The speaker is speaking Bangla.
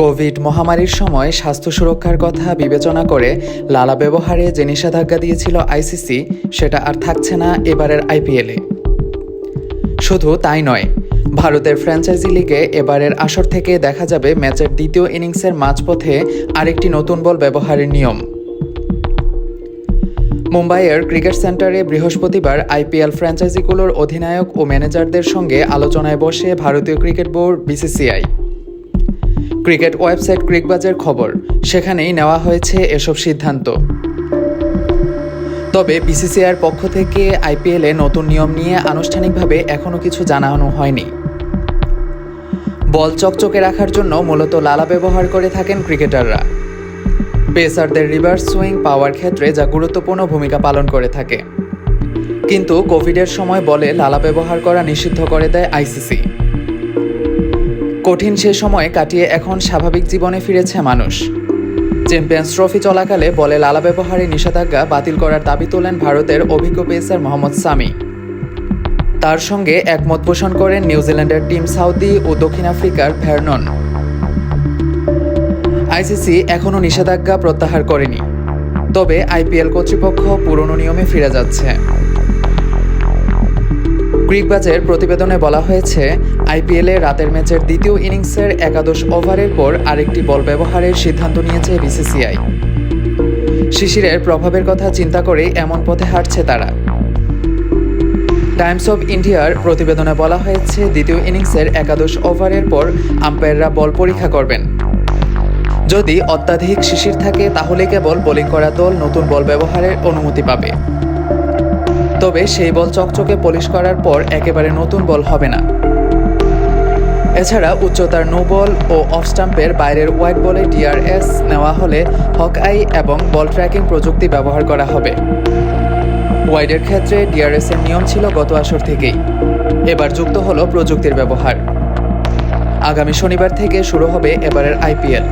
কোভিড মহামারীর সময় স্বাস্থ্য সুরক্ষার কথা বিবেচনা করে লালা ব্যবহারে যে নিষেধাজ্ঞা দিয়েছিল আইসিসি, সেটা আর থাকছে না এবারের আইপিএলে শুধু তাই নয়, ভারতের ফ্র্যাঞ্চাইজি লিগে এবারের আসর থেকে দেখা যাবে ম্যাচের দ্বিতীয় ইনিংসের মাঝপথে আরেকটি নতুন বল ব্যবহারের নিয়ম। মুম্বাইয়ের ক্রিকেট সেন্টারে বৃহস্পতিবার আইপিএল ফ্র্যাঞ্চাইজিগুলোর অধিনায়ক ও ম্যানেজারদের সঙ্গে আলোচনায় বসে ভারতীয় cricket board BCCI. Cricket website ক্রিকবাজের খবর। সেখানেই নেওয়া হয়েছে এসব সিদ্ধান্ত। তবে বিসিসিআইয়ের পক্ষ থেকে আইপিএলে নতুন নিয়ম নিয়ে আনুষ্ঠানিকভাবে এখনও কিছু জানানো হয়নি। বল চকচকে রাখার জন্য মূলত লালা ব্যবহার করে থাকেন ক্রিকেটাররা। পেসারদের রিভার্স সুইং পাওয়ার ক্ষেত্রে যা গুরুত্বপূর্ণ ভূমিকা পালন করে থাকে। কিন্তু কোভিডের সময় বলে লালা ব্যবহার করা নিষিদ্ধ করে দেয় আইসিসি। কঠিন সে সময় কাটিয়ে এখন স্বাভাবিক জীবনে ফিরেছে মানুষ। চ্যাম্পিয়ন্স ট্রফি চলাকালে বলে লালা ব্যবহারে নিষেধাজ্ঞা বাতিল করার দাবি তোলেন ভারতের অভিজ্ঞ পেসার মোহাম্মদ সামি। তার সঙ্গে একমত পোষণ করেন নিউজিল্যান্ডের টিম সাউদি ও দক্ষিণ আফ্রিকার ভ্যারনন। আইসিসি এখনও নিষেধাজ্ঞা প্রত্যাহার করেনি। তবে আইপিএল কর্তৃপক্ষ পুরনো নিয়মে ফিরে যাচ্ছে। ক্রিকবাজের প্রতিবেদনে বলা হয়েছে, আইপিএলে রাতের ম্যাচের দ্বিতীয় ইনিংসের একাদশ ওভারের পর আরেকটি বল ব্যবহারের সিদ্ধান্ত নিয়েছে বিসিসিআই। শিশিরের প্রভাবের কথা চিন্তা করে এমন পথে হাঁটছে তারা। টাইমস অফ ইন্ডিয়ার প্রতিবেদনে বলা হয়েছে, দ্বিতীয় ইনিংসের একাদশ ওভারের পর আম্পায়াররা বল পরীক্ষা করবেন। যদি অত্যাধিক শিশির থাকে, তাহলে কেবল বোলিং করা দল নতুন বল ব্যবহারের অনুমতি পাবে। তবে সেই বল চকচকে পলিশ করার পর একেবারে নতুন বল হবে না। এছাড়া উচ্চতার নো বল ও অফ স্টাম্পের বাইরের হোয়াইট বলে ডিআরএস নেওয়া হলে হক আই এবং বল ট্র্যাকিং প্রযুক্তি ব্যবহার করা হবে। ওয়াইডের ক্ষেত্রে ডিআরএস এর নিয়ম ছিল গত আসর থেকেই। এবার যুক্ত হলো প্রযুক্তির ব্যবহার। আগামী শনিবার থেকে শুরু হবে এবারের আইপিএল।